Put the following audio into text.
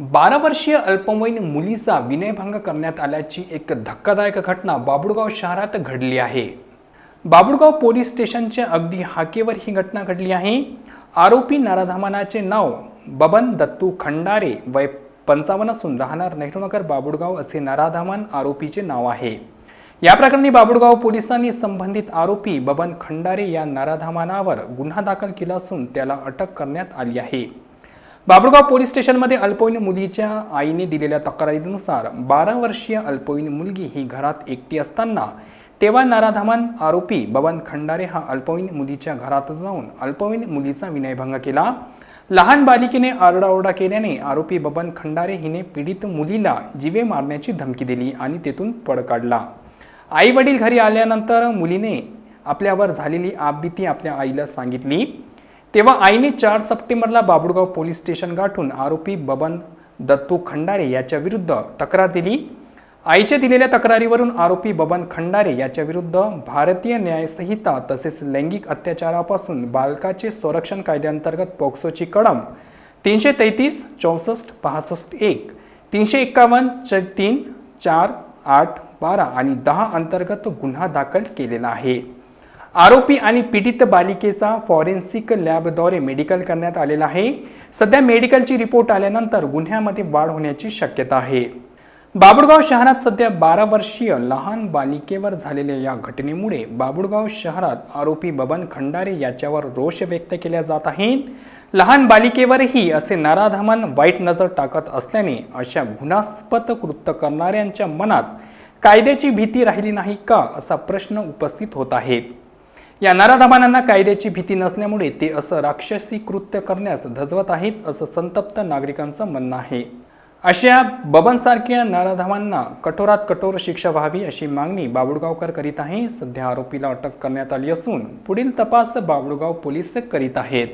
बारा वर्षीय अल्पवयीन मुलीचा विनयभंग करण्यात आल्याची एक धक्कादायक घटना बाबुळगाव शहरात घडली आहे. बाबुळगाव पोलीस स्टेशनच्या अगदी हाकेवर ही घटना घडली आहे. आरोपी नराधामानाचे नाव बबन दत्तू खंडारे वय पंचावन्न असून राहणार नेहरूनगर बाबुळगाव असे नराधामन आरोपीचे नाव आहे. या प्रकरणी बाबुळगाव पोलिसांनी संबंधित आरोपी बबन खंडारे या नराधामानावर गुन्हा दाखल केला असून त्याला अटक करण्यात आली आहे. बाबुळगाव पोलीस स्टेशनमध्ये अल्पवयीन मुलीच्या आईने दिलेल्या तक्रारीनुसार बारा वर्षीय अल्पवयीन मुलगी ही घरात एकटी असताना तेव्हा नाराधामान आरोपी बबन खंडारे हा अल्पवयीन मुलीच्या घरात जाऊन अल्पवयीन मुलीचा विनयभंग केला. लहान बालिकेने आरडाओरडा केल्याने आरोपी बबन खंडारे हिने पीडित मुलीला जीवे मारण्याची धमकी दिली आणि तेथून पळ काढला. आई वडील घरी आल्यानंतर मुलीने आपल्यावर झालेली आपबीती आपल्या आईला सांगितली. तेव्हा आईने चार सप्टेंबरला बाबुळगाव पोलीस स्टेशन गाठून आरोपी बबन दत्तू खंडारे याच्या विरुद्ध तक्रार दिली. आईच्या दिलेल्या तक्रारीवरून आरोपी बबन खंडारे याच्या विरुद्ध भारतीय न्यायसंहिता तसेच लैंगिक अत्याचारापासून बालकाचे संरक्षण कायद्याअंतर्गत पोक्सोची कलम तीनशे तेहतीस चौसष्ट पासष्ट एक तीनशे एक्कावन्न च तीन चार आठ बारा आणि दहा अंतर्गत गुन्हा दाखल केलेला आहे. आरोपी आणि पीडित बालिकेचा फॉरेन्सिक लॅबद्वारे मेडिकल करण्यात आलेला आहे. सध्या मेडिकलची रिपोर्ट आल्यानंतर गुन्ह्यामध्ये वाढ होण्याची शक्यता आहे. बाबुळगाव शहरात सध्या बारा वर्षीय लहान बालिकेवर झालेल्या या घटनेमुळे बाबुळगाव शहरात आरोपी बबन खंडारे याच्यावर रोष व्यक्त केल्या जात आहेत. लहान बालिकेवरही असे नराधमन वाईट नजर टाकत असल्याने अशा गुन्हास्पद कृत्य करणाऱ्यांच्या मनात कायद्याची भीती राहिली नाही का असा प्रश्न उपस्थित होत आहे. या नराधमानांना कायद्याची भीती नसल्यामुळे ते असं राक्षसी कृत्य करण्यास धजवत आहेत असं संतप्त नागरिकांचं म्हणणं आहे. अशा बबनसारख्या नराधमांना कठोरात कठोर शिक्षा व्हावी अशी मागणी बाबुळगावकर करीत आहे. सध्या आरोपीला अटक करण्यात आली असून पुढील तपास बाबुळगाव पोलीस करीत आहेत.